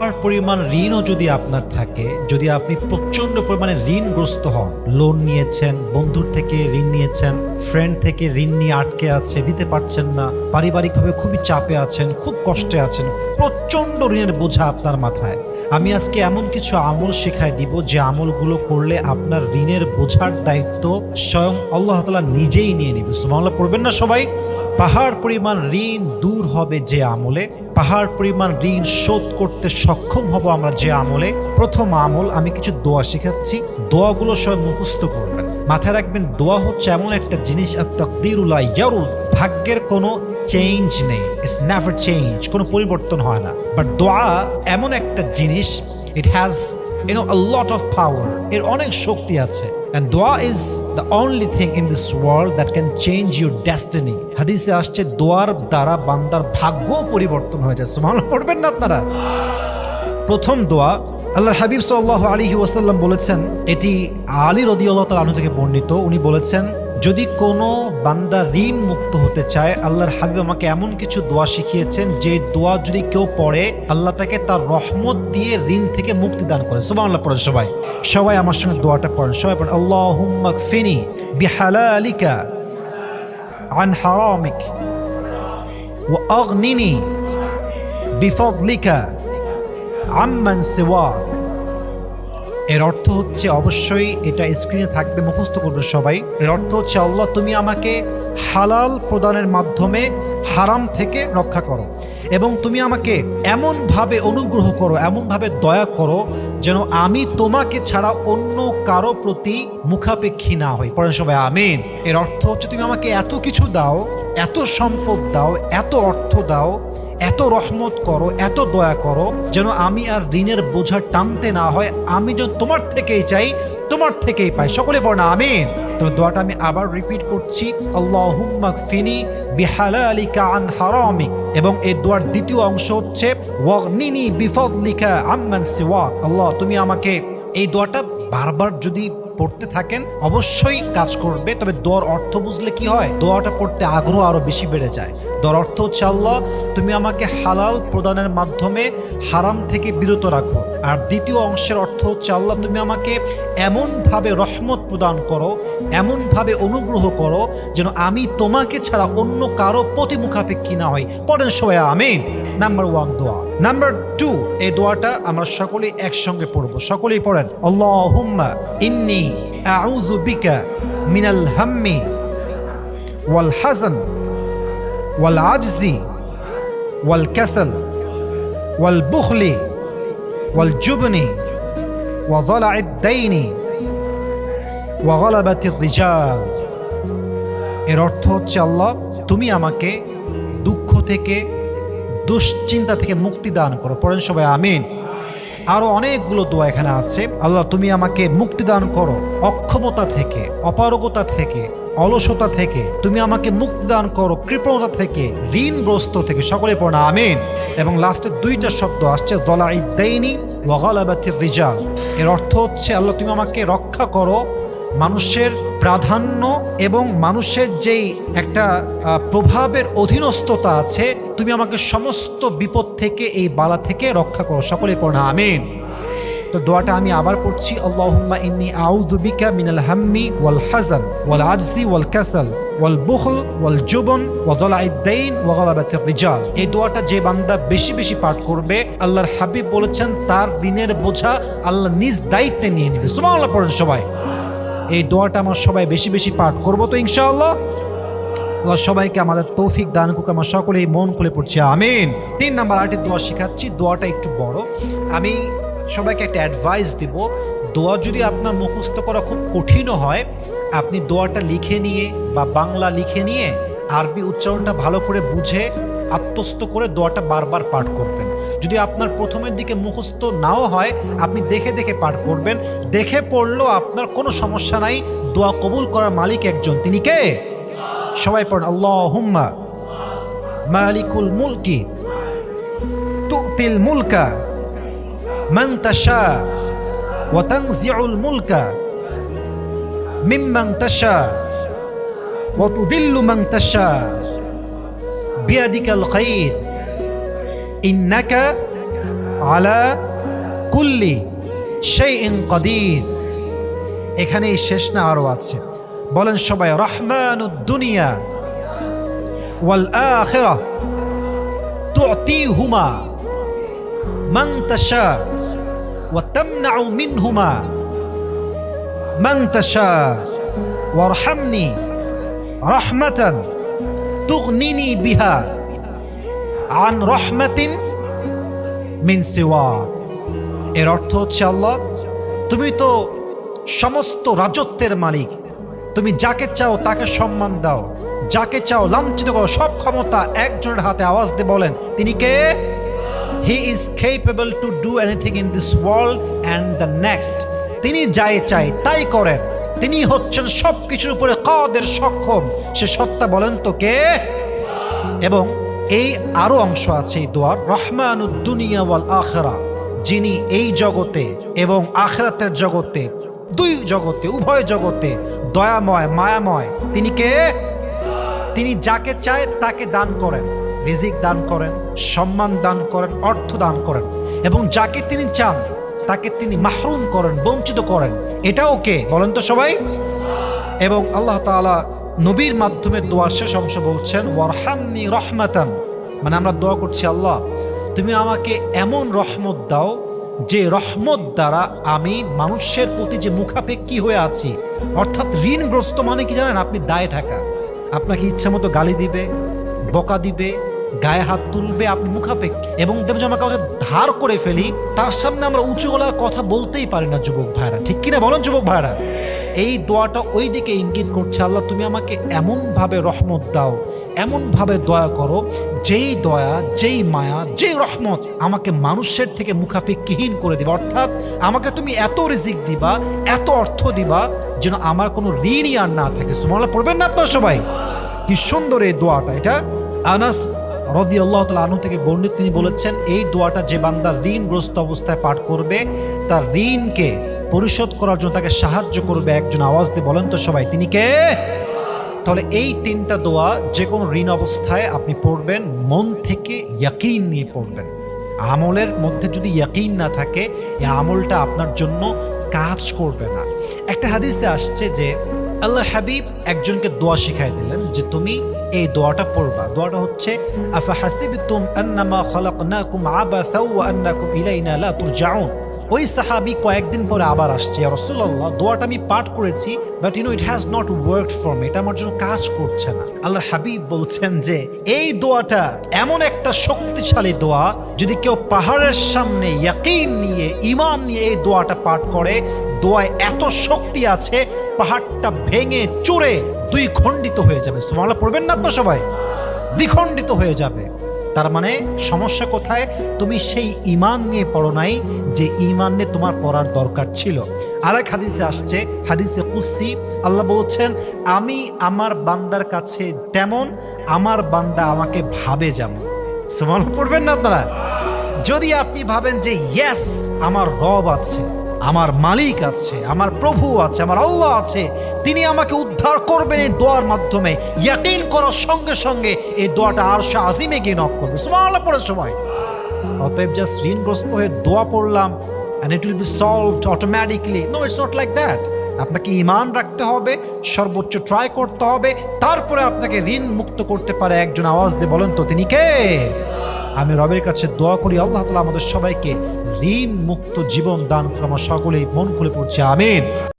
পরিমাণ ঋণও যদি আপনার থাকে, যদি আপনি প্রচণ্ড পরিমাণে ঋণগ্রস্ত হন লোন নিয়েছেন, বন্ধুর থেকে ঋণ নিয়েছেন ফ্রেন্ড থেকে ঋণ নিয়ে আটকে আছে, দিতে পারছেন না, পারিবারিকভাবে খুবই চাপে আছেন, খুব কষ্টে আছেন প্রচণ্ড ঋণের বোঝা আপনার মাথায়। আমি আজকে এমন কিছু আমল শেখাই দিব যে আমলগুলো করলে আপনার ঋণের বোঝার দায়িত্ব স্বয়ং আল্লাহ তালা নিজেই নিয়ে নিবে। সুমাল্লাহ পড়বেন না সবাই? পাহাড় পরিমাণ ঋণ দূর হবে যে আমলে, পাহাড় পরিমাণ ঋণ শোধ করতে সক্ষম হব আমরা যে আমলে। প্রথম আমল, আমি কিছু দোয়া শেখাচ্ছি। দোয়াগুলো সব মুখস্থ করবেন। মাথায় রাখবেন, দোয়া হচ্ছে এমন একটা জিনিস, আর তকদিরুল্লাহ ইয়ারুল ভাগ্যের কোনো চেঞ্জ নেই। ইটস নেভার চেঞ্জ কোনো পরিবর্তন হয় না। বাট দোয়া এমন একটা জিনিস it has you know a lot of power এর অনেক শক্তি আছে। And dua is the only thing in this world that can change your destiny হাদিসে আসছে, দোয়ার দ্বারা বান্দার ভাগ্য পরিবর্তন হয়ে যায়। সুবহানাল্লাহ, পড়বেন না আপনারা? প্রথম দোয়া, আল্লাহর হাবিব সাল্লাহ আলী ওয়াসাল্লাম বলেছেন, এটি আলী রদিউল্লাহ তাল থেকে বর্ণিত। উনি বলেছেন যদি কোনো বান্দা ঋণ মুক্ত হতে চায় আল্লাহর হাবিব আমাকে এমন কিছু দোয়া শিখিয়েছেন যে দোয়া যদি কেউ পড়ে আল্লাহ তাকে তার রহমত দিয়ে ঋণ থেকে মুক্তি দান করে সুবাহ আল্লাহ পড়েন সবাই সবাই আমার সঙ্গে দোয়াটা পড়েন সবাই পড়েন আল্লাহ হুম্মাক ফিনি বিহালালিকা عن حرامك وأغنني بفضلك عمن سواك এর অর্থ হচ্ছে অবশ্যই এটা স্ক্রিনে থাকবে, মুখস্থ করবে সবাই। এর অর্থ হচ্ছে, আল্লাহ, তুমি আমাকে হালাল প্রদানের মাধ্যমে হারাম থেকে রক্ষা করো এবং তুমি আমাকে এমনভাবে অনুগ্রহ করো, এমনভাবে দয়া করো যেন আমি তোমাকে ছাড়া অন্য কারও প্রতি মুখাপেক্ষী না হই। পড়েন সবাই, আমিন। এর অর্থ হচ্ছে, তুমি আমাকে এত কিছু দাও, এত সম্পদ দাও, এত অর্থ দাও এত রহমত করো, এত দয়া করো, যেন আমি আর ঋণের বোঝা টানতে না হয়। আমি যেন তোমার থেকেই চাই, তোমার থেকেই পাই। সকলে পড়না আমিন। তবে দোয়াটা আমি আবার রিপিট করছি। আল্লাহুম্মা ফিনি বিহালালিকা আন হারামিক। এবং এই দোয়ার দ্বিতীয় অংশ হচ্ছে, ওয়াগনিনি বিফদলিকা আম্মান সিওয়াক। আল্লাহ, তুমি আমাকে এই দোয়াটা বারবার যদি পড়তে থাকেন, অবশ্যই কাজ করবে, তবে দোয়ার অর্থ বুঝলে কি হয়? দোয়াটা পড়তে আগ্রহ আরও বেশি বেড়ে যায়। দোয়ার অর্থ হচ্ছে, আল্লাহ, তুমি আমাকে হালাল প্রদানের মাধ্যমে হারাম থেকে বিরত রাখো। আর দ্বিতীয় অংশের অর্থ হচ্ছে আল্লাহ, তুমি আমাকে এমনভাবে রহমত প্রদান করো, এমনভাবে অনুগ্রহ করো যেন আমি তোমাকে ছাড়া অন্য কারও প্রতিমুখাপেক্ষী না হই। পড়েন সবাই আমিন। নাম্বার ওয়ান দোয়া। নাম্বার টু এই দোয়াটা আমরা সকলেই একসঙ্গে পড়ব। সকলেই পড়েন, আল্লাহুম্মা ইন্নি আউযু বিকা মিনাল হাম্মি ওয়াল হাজান ওয়াল আজজি ওয়াল কাসাল ওয়াল বুখলি ওয়াল জুবনি وضلع الدين وغلبة الرجال এর অর্থ হচ্ছে আল্লাহ তুমি আমাকে দুঃখ থেকে দুশ্চিন্তা থেকে মুক্তি দান করো পড়েন সবাই আমিন আরও অনেকগুলো দোয়া এখানে আছে। আল্লাহ, তুমি আমাকে মুক্তি দান করো। অক্ষমতা থেকে, অপারগতা থেকে, অলসতা থেকে, তুমি আমাকে মুক্তি দান করো। কৃপণতা থেকে, ঋণগ্রস্ত থেকে সকলে পড়া আমিন। এবং লাস্টে দুইটা শব্দ আসছে দলা ইদ্দাইনি ওয়াগালাবাতির রিজাল। এর অর্থ হচ্ছে, আল্লাহ, তুমি আমাকে রক্ষা করো। মানুষের প্রাধান্য এবং মানুষের যেই একটা প্রভাবের অধীনস্থতা আছে, তুমি আমাকে সমস্ত বিপদ থেকে, এই বালা থেকে রক্ষা করো। সকলে পড়া আমিন। তো দোয়াটা আমি আবার পড়ছি, আল্লাহুম্মা ইন্নি আউযু বিকা মিনাল হাম্মি ওয়াল হাজান ওয়াল আজজি ওয়াল কাসাল ওয়াল বুখল ওয়াল জুবন ওয়া দালাইদ দাইন ওয়া গালাবাতির রিজাল। এই দোয়াটা যে বান্দা বেশি বেশি পাঠ করবে, আল্লাহর হাবিব বলেছেন, তার ঋণের বোঝা আল্লাহ নিজ দায়িত্বে নিয়ে নেবে। সুবহানাল্লাহ পড়েন সবাই। এই দোয়াটা আমার সবাই বেশি বেশি পাঠ করব তো ইনশাআল্লাহ। আল্লাহ সবাইকে আমাদের তৌফিক দান করুক, আমরা সকলেই মন খুলে পড়ছি, আমিন। তিন নাম্বার আরেকটি দোয়া শেখাচ্ছি, দোয়াটা একটু বড়। আমি সবাইকে একটা অ্যাডভাইস দিব, দোয়া যদি আপনার মুখস্থ করা খুব কঠিনও হয়, আপনি দোয়াটা লিখে নিয়ে বা বাংলা লিখে নিয়ে আরবি উচ্চারণটা ভালো করে বুঝে, আত্মস্থ করে দোয়াটা বারবার পাঠ করবেন। যদি আপনার প্রথমের দিকে মুখস্থ নাও হয়, আপনি দেখে দেখে পাঠ করবেন। দেখে পড়লেও আপনার কোনো সমস্যা নাই। দোয়া কবুল করার মালিক একজন। তিনি কে? সবাই পড়েন আল্লাহ হুম্মা মালিকুল মুলকি তুতিল মুলকা ওয়া তানজিউল মুলকা ওয়া তুদিল্লু মান তাশা বিয়াদিকাল খাইর। ইন্নাকা আলা কুল্লি সেই ইন কদির। এখানেই শেষ না, আরও আছে। বলেন সবাই, রহমানুদ দুনিয়া ওয়াল আখিরা তুতিহুমা মান তাশা ওয়া তামনাউ মিনহুমা মান তাশা ওয়ারহামনি রাহমাতান তুগনিনি বিহা। আন রহমাতিন মিন সিওয়া। এর অর্থ হচ্ছে আল্লাহ, তুমি তো সমস্ত রাজত্বের মালিক। তুমি যাকে চাও তাকে সম্মান দাও। যাকে চাও লাঞ্ছিত করো, সব ক্ষমতা একজনের হাতে আওয়াজ দিয়ে বলেন, তিনি কে? He is capable to do anything in this world and the next তিনি যাই চাই, তাই করেন। তিনি হচ্ছেন সব কিছুর উপরে কদের সক্ষম? সে সত্তা বলেন তো কে? এবং এই আরও অংশ আছে এই দোয়ার। রহমানুদ্দুনিয়া ওয়াল আখেরা। যিনি এই জগতে এবং আখরাতের জগতে, দুই জগতে, উভয় জগতে দয়াময়, মায়াময়, তিনি কে? তিনি যাকে চায় তাকে দান করেন, রিজিক দান করেন, সম্মান দান করেন, অর্থ দান করেন। এবং যাকে তিনি চান, তাকে তিনি মাহরুম করেন, বঞ্চিত করেন। এটাও কে? বলেন তো সবাই। এবং আল্লাহ তাআলা নবীর মাধ্যমে দোয়ার শেষ অংশ বলছেন, ওয়ারহামনি রহমাতান। মানে আমরা দোয়া করছি, আল্লাহ, তুমি আমাকে এমন রহমত দাও যে রহমত দ্বারা আমি মানুষের প্রতি যে মুখাপেক্ষী হয়ে আছি, অর্থাৎ ঋণগ্রস্ত মানে কি জানেন? আপনি দায়ে থাকা আপনাকে ইচ্ছা মতো গালি দিবে, বকা দিবে, গায়ে হাত তুলবে, আপনি মুখাপেক্ষী। এবং দেব যে আমরা কাউকে ধার করে ফেলি, তার সামনে আমরা উঁচু গলার কথা বলতেই পারি না, যুবক ভাইরা। ঠিক কিনা বলেন, যুবক ভাইরা? এই দোয়াটা ওই দিকে ইঙ্গিত করছে, আল্লাহ তুমি আমাকে এমনভাবে রহমত দাও, এমনভাবে দয়া করো, যেই দয়া, যেই মায়া, যেই রহমত আমাকে মানুষের থেকে মুখাপেক্ষীহীন করে দিবা। অর্থাৎ আমাকে তুমি এত রিজিক দিবা, এত অর্থ দিবা, যেন আমার কোনো ঋণই আর না থাকে। সুমাল্লাহ পড়বেন না আপনার সবাই? কি সুন্দর এই দোয়াটা। এটা আনাস রদি আল্লাহ তালা আনু থেকে বর্ণিত তিনি বলেছেন, এই দোয়াটা যে বান্দা ঋণগ্রস্ত অবস্থায় পাঠ করবে, তার ঋণকে পরিশোধ করার জন্য তাকে সাহায্য করবে একজন আওয়াজ দিয়ে বলেন তো সবাই, তিনি কে? তাহলে এই তিনটা দোয়া যে কোনো ঋণ অবস্থায় আপনি পড়বেন, মন থেকে ইয়াকিন নিয়ে পড়বেন। আমলের মধ্যে যদি ইয়াকিন না থাকে, এই আমলটা আপনার জন্য কাজ করবে না। একটা হাদিসে আসছে যে আল্লাহর হাবিব একজনকে দোয়া শিখাই দিলেন যে তুমি এই দোয়াটা পড়বা। দোয়াটা হচ্ছে, আফা হাসিবতুম আন্নামা খালাকনাকুম আন্নাকুম ওই সাহাবি কয়েকদিন পরে আবার আসছে রসুল্লাহ দোয়াটা আমি পাঠ করেছি but you know it has not work for me এটা আমার জন্য কাজ করছে না। আল্লাহ হাবিব বলছেন যে, এই দোয়াটা এমন একটা শক্তিশালী দোয়া, যদি কেউ পাহাড়ের সামনে ইয়াকিন নিয়ে ইমান নিয়ে এই দোয়াটা পাঠ করে দোয়ায় এত শক্তি আছে, পাহাড়টা ভেঙে চুরে দুই খণ্ডিত হয়ে যাবে। সুমালা পড়বেন না আপনার সবাই? দ্বিখণ্ডিত হয়ে যাবে। তার মানে সমস্যা কোথায়? তুমি সেই ইমান নিয়ে পড়ো নাই যে ইমান নিয়ে তোমার পড়ার দরকার ছিল। আরেক হাদিসে আসছে, হাদিসে কুসি আল্লাহ বলছেন, আমি আমার বান্দার কাছে তেমন, আমার বান্দা আমাকে ভাবে যেমন। সমান পড়বেন না আপনারা? যদি আপনি ভাবেন যে, ইয়েস, আমার রব আছে। আমার মালিক আছে, আমার প্রভু আছে, আমার আল্লাহ আছে। তিনি আমাকে উদ্ধার করবেন এই দোয়ার মাধ্যমে। ইয়াকিন করার সঙ্গে সঙ্গে এই দোয়াটা আর সে আজিমে গিয়ে নক করবে সুমাল্লাহ পড়ে সময় অতএব জাস্ট ঋণগ্রস্ত হয়ে দোয়া পড়লাম and it will be solved automatically no it's not like that আপনাকে ইমান রাখতে হবে, সর্বোচ্চ ট্রাই করতে হবে, তারপরে আপনাকে ঋণ মুক্ত করতে পারে। একজন আওয়াজ দিয়ে বলেন তো, তিনি কে? আমি রবের কাছে দোয়া করি, আল্লাহ তালা আমাদের সবাইকে ঋণ মুক্ত জীবন দান করে সকলেই মন খুলে পড়ছে, আমিন।